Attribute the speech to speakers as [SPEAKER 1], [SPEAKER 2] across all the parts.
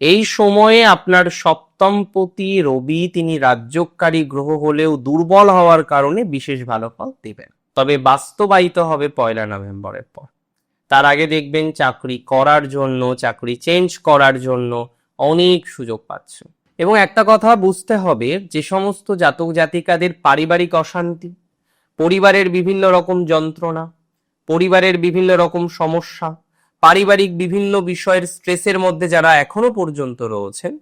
[SPEAKER 1] এই সময়ে আপনার সপ্তমপতি রবি তিনি রাজ্যকারী গ্রহ হলেও দুর্বল হওয়ার কারণে বিশেষ ভালো ফল দেবেন। তবে বাস্তবায়িত হবে পয়লা নভেম্বরের পর। তার আগে দেখবেন চাকরি করার জন্য, চাকরি চেঞ্জ করার জন্য অনেক সুযোগ পাচ্ছে। এবং একটা কথা বুঝতে হবে, যে সমস্ত জাতক জাতিকাদের পারিবারিক অশান্তি, পরিবারের বিভিন্ন রকম যন্ত্রণা, পরিবারের বিভিন্ন রকম সমস্যা পারিবারিক বিভিন্ন বিষয়ের স্ট্রেসের মধ্যে যারা এখনও পর্যন্ত রয়েছেন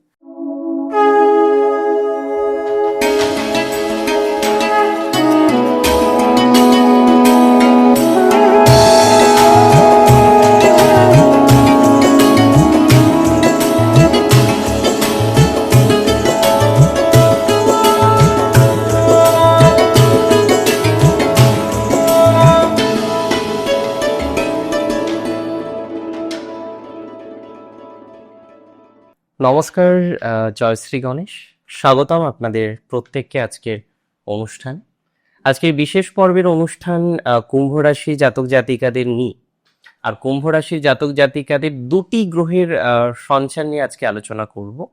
[SPEAKER 1] নমস্কার জয়শ্রী গণেশ। স্বাগতম আপনাদের প্রত্যেককে আজকের অনুষ্ঠান। আজকের বিশেষ পর্বের অনুষ্ঠান কুম্ভ রাশি জাতক জাতিকাদের নিয়ে। আর কুম্ভ রাশির জাতক জাতিকাদের দুটি গ্রহের সঞ্চার নিয়ে আজকে আলোচনা করব।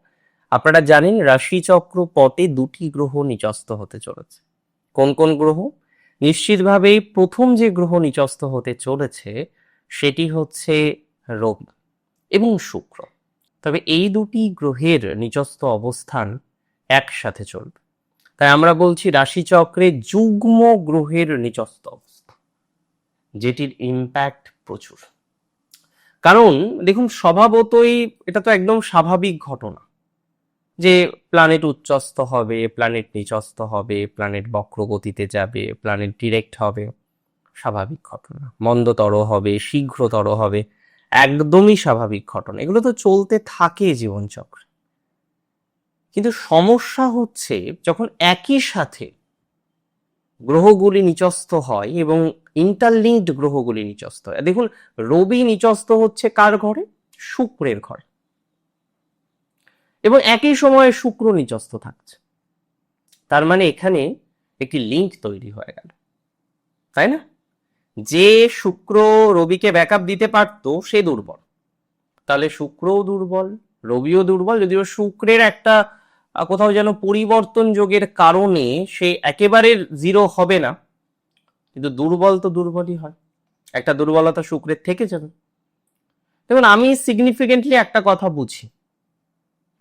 [SPEAKER 1] আপনারা জানেন, রাশিচক্র পটে দুটি গ্রহ নিচস্ত হতে চলেছে। কোন কোন গ্রহ? নিশ্চিতভাবেই প্রথম যে গ্রহ নিচস্ত হতে চলেছে, সেটি হচ্ছে রবি এবং শুক্র। তবে এই দুটি গ্রহের নিজস্ব অবস্থান একসাথে চলবে। তাই আমরা বলছি রাশিচক্রে যুগ্ম গ্রহের নিজস্ব অবস্থা, যেটির ইম্প্যাক্ট প্রচুর। কারণ দেখুন, স্বভাবতই এটা তো একদম স্বাভাবিক ঘটনা যে প্ল্যানেট উচ্চস্ত হবে প্ল্যানেট নিচস্ত হবে প্ল্যানেট বক্রগতিতে যাবে প্ল্যানেট ডিরেক্ট হবে। স্বাভাবিক ঘটনা। মন্দতর হবে, শীঘ্রতর হবে। একদমই স্বাভাবিক ঘটনা। এগুলো তো চলতে থাকে জীবনচক্র। কিন্তু সমস্যা হচ্ছে যখন একই সাথে গ্রহগুলি নিচস্থ হয় এবং ইন্টারলিঙ্কড গ্রহগুলি নিচস্থ হয়। দেখুন, রবি নিচস্থ হচ্ছে কার ঘরে? শুক্রের ঘরে। এবং একই সময়ে শুক্র নিচস্থ থাকছে। তার মানে এখানে একটি লিঙ্ক তৈরি হয়ে গেল। তাই না? যে শুক্র রবিকে ব্যাকআপ দিতে পারতো, সে দুর্বল। তাহলে শুক্রও দুর্বল, রবিও দুর্বল, যদিও শুক্রের একটা কোথাও যেন পরিবর্তন যোগের কারণে সে একেবারে জিরো হবে না। কিন্তু দুর্বল তো দুর্বলই হয়। একটা দুর্বলতা শুক্রের থেকে যাবে। দেখুন, আমি সিগনিফিকেন্টলি একটা কথা বুঝি।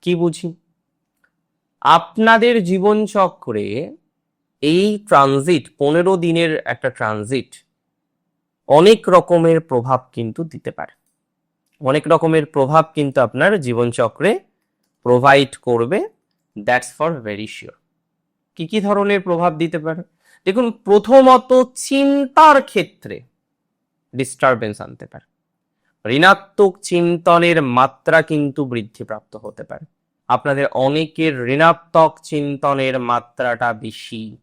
[SPEAKER 1] কি বুঝি? আপনাদের জীবনচক্রে এই ট্রানজিট পনেরো দিনের একটা ট্রানজিট অনেক রকমের প্রভাব কিন্তু দিতে পারে। অনেক রকমের প্রভাব কিন্তু আপনার জীবনচক্রে প্রোভাইড করবে। দ্যাটস ফর ভেরি শিওর কি কি ধরনের প্রভাব দিতে পারে? দেখুন, প্রথমত চিন্তার ক্ষেত্রে ডিস্টারবেন্স আনতে পারে। ঋণাত্মক চিন্তনের মাত্রা কিন্তু বৃদ্ধিপ্রাপ্ত হতে পারে। আপনাদের অনেকের ঋণাত্মক চিন্তনের মাত্রাটা বেশি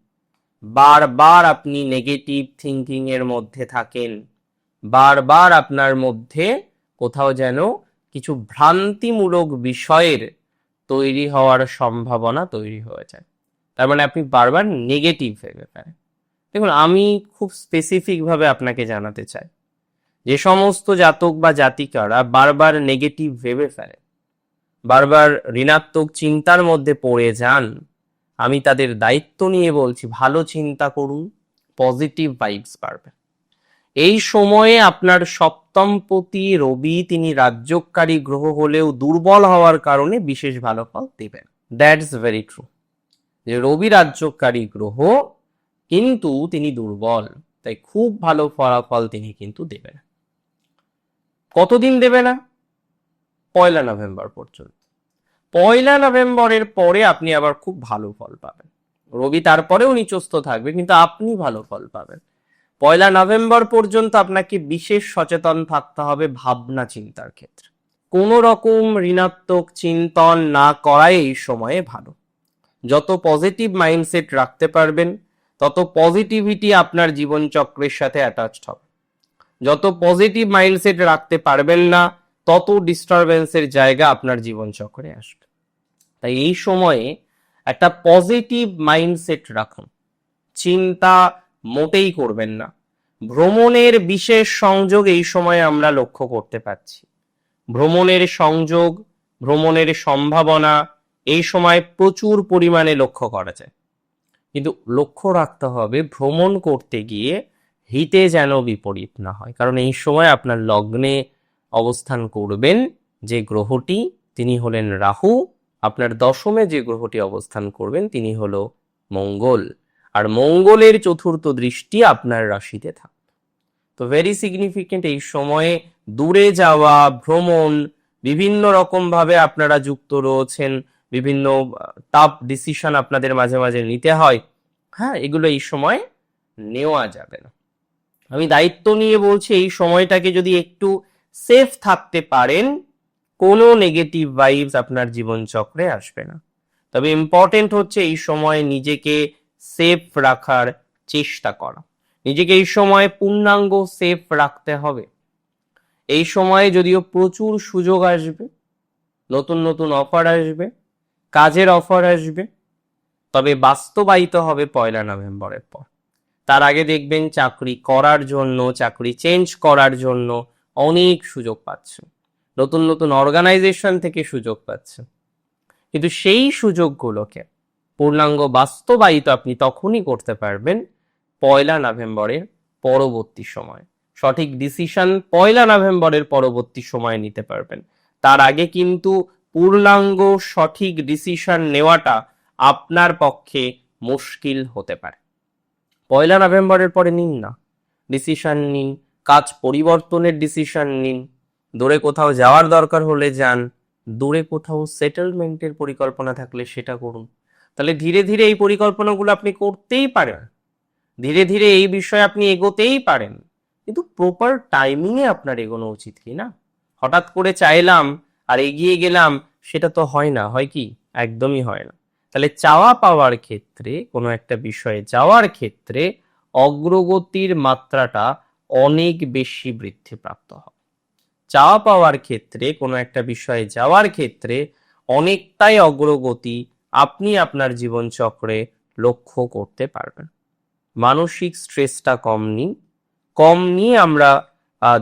[SPEAKER 1] বারবার আপনি নেগেটিভ থিঙ্কিং এর মধ্যে থাকেন। বারবার আপনার মধ্যে কোথাও যেন কিছু ভ্রান্তিমূলক বিষয়ের তৈরি হওয়ার সম্ভাবনা তৈরি হয়ে যায়। তার মানে আপনি বারবার নেগেটিভ ভেবে পারেন দেখুন, আমি খুব স্পেসিফিক ভাবে আপনাকে জানাতে চাই। যে সমস্ত জাতক বা জাতিকারা বারবার নেগেটিভ ভেবে ফেলে বারবার ঋণাত্মক চিন্তার মধ্যে পড়ে যান আমি তাদের দায়িত্ব নিয়ে বলছি, ভালো চিন্তা করুন পজিটিভ ভাইবস পারবে এই সময়ে আপনার সপ্তম সপ্তমপতি রবি, তিনি রাজ্যকারী গ্রহ হলেও দুর্বল হওয়ার কারণে বিশেষ ভালো ফল দেবেন। দ্যাটস ভেরি ট্রু যে রবি রাজ্যকারী গ্রহ, কিন্তু তিনি দুর্বল, তাই খুব ভালো ফলাফল তিনি কিন্তু দেবেন। কতদিন দেবে না? পয়লা নভেম্বর পর্যন্ত। পয়লা নভেম্বরের পরে আপনি আবার খুব ভালো ফল পাবেন। রবি তারপরেও নিচস্থ থাকবে, কিন্তু আপনি ভালো ফল পাবেন। পয়লা নভেম্বর পর্যন্ত আপনাকে বিশেষ সচেতন থাকতে হবে ভাবনা চিন্তার ক্ষেত্রে। কোনো রকম ঋণাত্মক চিন্তন না করাই এই সময়ে ভালো। যত পজিটিভ মাইন্ডসেট রাখতে পারবেন, তত পজিটিভিটি আপনার জীবনচক্রের সাথে অ্যাটাচড হবে। যত পজিটিভ মাইন্ডসেট রাখতে পারবেন না তত ডিস্টারবেন্সের জায়গা আপনার জীবনচক্রে আসবে। তাই এই সময়ে একটা পজিটিভ মাইন্ডসেট রাখুন। চিন্তা মোটেই করবেন না। ভ্রমণের বিশেষ সংযোগ এই সময়ে আমরা লক্ষ্য করতে পারছি। ভ্রমণের সংযোগ, ভ্রমণের সম্ভাবনা এই সময় প্রচুর পরিমাণে লক্ষ্য করা যায়। কিন্তু লক্ষ্য রাখতে হবে ভ্রমণ করতে গিয়ে হিতে যেন বিপরীত না হয়। কারণ এই সময় আপনার লগ্নে অবস্থান করবেন যে গ্রহটি, তিনি হলেন রাহু। আপনার দশমে যে গ্রহটি অবস্থান করবেন, তিনি হলো মঙ্গল। আর মঙ্গলের চতুর্থ দৃষ্টি আপনার রাশিতে থাকবে তো ভেরি সিগনিফিকেন্ট এই সময়ে দূরে যাওয়া, ভ্রমণ, বিভিন্ন রকম ভাবে আপনারা যুক্ত রয়েছেন, বিভিন্ন টাফ ডিসিশন আপনাদের মাঝে মাঝে নিতে হয়। হ্যাঁ এগুলো এই সময় নেওয়া যাবে না। আমি দায়িত্ব নিয়ে বলছি, এই সময়টাকে যদি একটু সেফ থাকতে পারেন, কোনো নেগেটিভ ভাইবস আপনার জীবন চক্রে আসবে না। তবে ইম্পর্টেন্ট হচ্ছে এই সময় নিজেকে সেফ রাখার চেষ্টা করা। নিজেকে এই সময় পূর্ণাঙ্গ সেফ রাখতে হবে। এই সময়ে যদিও প্রচুর সুযোগ আসবে, নতুন নতুন অফার আসবে, কাজের অফার আসবে, তবে বাস্তবায়িত হবে পয়লা নভেম্বরের পর। তার আগে দেখবেন চাকরি করার জন্য, চাকরি চেঞ্জ করার জন্য অনেক সুযোগ পাচ্ছেন নতুন নতুন অর্গানাইজেশন থেকে সুযোগ পাচ্ছেন কিন্তু সেই সুযোগগুলোকে পূর্ণাঙ্গ বাস্তবায়িত আপনি তখনই করতে পারবেন পয়লা নভেম্বরের পরবর্তী সময়। সঠিক ডিসিশন পয়লা নভেম্বরের পরবর্তী সময় নিতে পারবেন। তার আগে কিন্তু পূর্ণাঙ্গ সঠিক ডিসিশন নেওয়াটা আপনার পক্ষে মুশকিল হতে পারে। পয়লা নভেম্বরের পরে নিন না। ডিসিশন নিন কাজ পরিবর্তনের ডিসিশন নিন। দূরে কোথাও যাওয়ার দরকার হলে যান। দূরে কোথাও সেটেলমেন্টের পরিকল্পনা থাকলে সেটা করুন। তাহলে ধীরে ধীরে এই পরিকল্পনাগুলো আপনি করতেই পারেন। ধীরে ধীরে এই বিষয়ে আপনি এগোতেই পারেন। কিন্তু প্রপার টাইমিংয়ে আপনার এগোনো উচিত কি না? হঠাৎ করে চাইলাম আর এগিয়ে গেলাম, সেটা তো হয় না। হয় কি? একদমই হয় না। তাহলে চাওয়া পাওয়ার ক্ষেত্রে কোনো একটা বিষয়ে যাওয়ার ক্ষেত্রে অগ্রগতির মাত্রাটা অনেক বেশি বৃদ্ধিপ্রাপ্ত হবে চাওয়া পাওয়ার ক্ষেত্রে, কোনো একটা বিষয়ে যাওয়ার ক্ষেত্রে অনেকটাই অগ্রগতি আপনি আপনার জীবনচক্রে লক্ষ্য করতে পারবেন। মানসিক স্ট্রেসটা কম নিন কম নিয়ে আমরা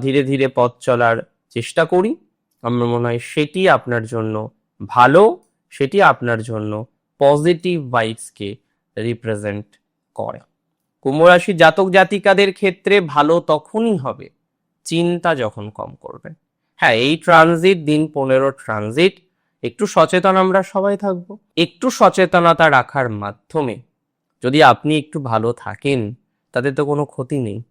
[SPEAKER 1] ধীরে ধীরে পথ চলার চেষ্টা করি। আমার মনে হয় সেটি আপনার জন্য ভালো, সেটি আপনার জন্য পজিটিভ ভাইবসকে রিপ্রেজেন্ট করে। কুম্ভ রাশি জাতক জাতিকাদের ক্ষেত্রে ভালো তখনই হবে। চিন্তা যখন কম করবেন হ্যাঁ এই ট্রানজিট, দিন পনেরো ট্রানজিট, একটু সচেতন আমরা সবাই থাকব। একটু সচেতনতা রাখার মাধ্যমে যদি আপনি একটু ভালো থাকেন, তাতে তো কোনো ক্ষতি নেই।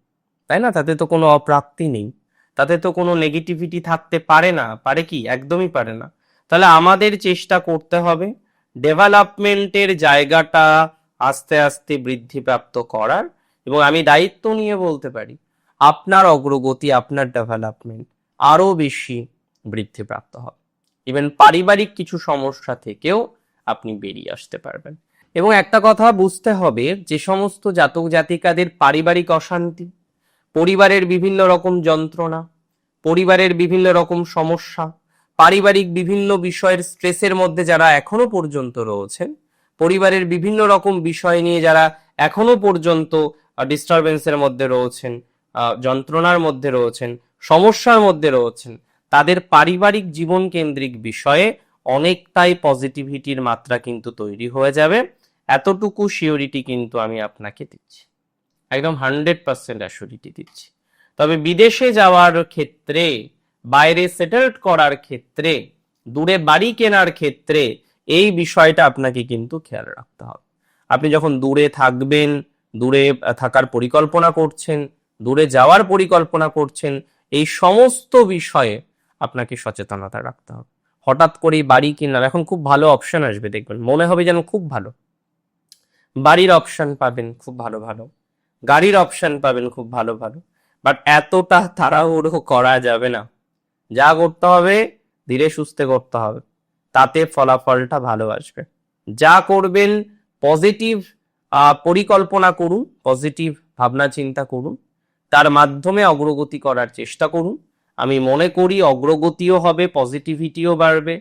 [SPEAKER 1] তাই না? তাতে তো কোনো অপ্রাপ্তি নেই। তাতে তো কোনো নেগেটিভিটি থাকতে পারে না। পারে কি? একদমই পারে না। তাহলে আমাদের চেষ্টা করতে হবে। ডেভেলপমেন্টের জায়গাটা আস্তে আস্তে বৃদ্ধিপ্রাপ্ত করার এবং আমি দায়িত্ব নিয়ে বলতে পারি, আপনার অগ্রগতি, আপনার ডেভেলপমেন্ট আরও বেশি বৃদ্ধিপ্রাপ্ত হবে। ইভেন পারিবারিক কিছু সমস্যা থেকেও আপনি বেরিয়ে আসতে পারবেন। এবং একটা কথা বুঝতে হবে, যে সমস্ত জাতক জাতিকাদের পারিবারিক অশান্তি, পরিবারের বিভিন্ন রকম যন্ত্রণা, পরিবারের বিভিন্ন রকম সমস্যা, পারিবারিক বিভিন্ন বিষয়ের স্ট্রেসের মধ্যে যারা এখনও পর্যন্ত রয়েছেন পরিবারের বিভিন্ন রকম বিষয় নিয়ে যারা এখনও পর্যন্ত ডিস্টারবেন্সের মধ্যে রয়েছেন যন্ত্রণার মধ্যে রয়েছেন, সমস্যার মধ্যে রয়েছেন, তাদের পারিবারিক জীবন কেন্দ্রিক বিষয়ে অনেকটাই পজিটিভিটির মাত্রা কিন্তু তৈরি হয়ে যাবে। এতটুকু শিওরিটি কিন্তু আমি আপনাকে দিচ্ছি। একদম হান্ড্রেড পার্সেন্ট অ্যাসিওরিটি দিচ্ছি। তবে বিদেশে যাওয়ার ক্ষেত্রে, বাইরে সেটেলড করার ক্ষেত্রে, দূরে বাড়ি কেনার ক্ষেত্রে এই বিষয়টা আপনাকে কিন্তু খেয়াল রাখতে হবে। আপনি যখন দূরে থাকবেন, দূরে থাকার পরিকল্পনা করছেন, দূরে যাওয়ার পরিকল্পনা করছেন, এই সমস্ত বিষয়ে আপনাকে সচেতনতা রাখতে হবে। হঠাৎ করেই বাড়ি কিনলাম, এখন খুব ভালো অপশন আসবে দেখবেন, মনে হবে যেন খুব ভালো। বাড়ির অপশন পাবেন, খুব ভালো ভালো। গাড়ির অপশন পাবেন, খুব ভালো ভালো। বাট এতটা তাড়াহুড়ো করা যাবে না। যা করতে হবে, ধীরে সুস্থে করতে হবে। তাতে ফলাফলটা ভালো আসবে। যা করবেন পজিটিভ পরিকল্পনা করুন পজিটিভ ভাবনা চিন্তা করুন। তার মাধ্যমে অগ্রগতি করার চেষ্টা করুন। আমি মনে করি অগ্রগতিও হবে পজিটিভিটিও বাড়বে।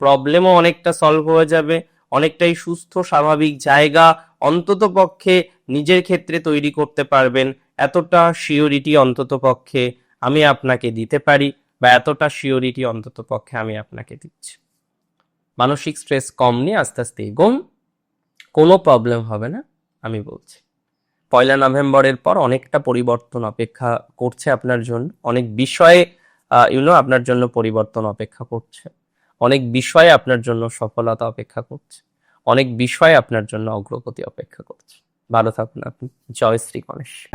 [SPEAKER 1] প্রবলেমও অনেকটা সলভ হয়ে যাবে। অনেকটাই সুস্থ, স্বাভাবিক জায়গা অন্তত পক্ষে নিজের ক্ষেত্রে তৈরি করতে পারবেন। এতটা শিওরিটি অন্তত পক্ষে আমি আপনাকে দিতে পারি বা এতটা শিওরিটি অন্তত পক্ষে আমি আপনাকে দিচ্ছি। মানসিক স্ট্রেস কম নিয়ে আস্তে আস্তে এগোন, কোনো প্রবলেম হবে না, আমি বলছি। পয়লা নভেম্বরের পর অনেকটা পরিবর্তন অপেক্ষা করছে আপনার জন্য, অনেক বিষয়ে ইউনো আপনার জন্য পরিবর্তন অপেক্ষা করছে। অনেক বিষয়ে আপনার জন্য সফলতা অপেক্ষা করছে। অনেক বিষয়ে আপনার জন্য অগ্রগতি অপেক্ষা করছে। ভালো থাকুন আপনি। জয় শ্রী গণেশ।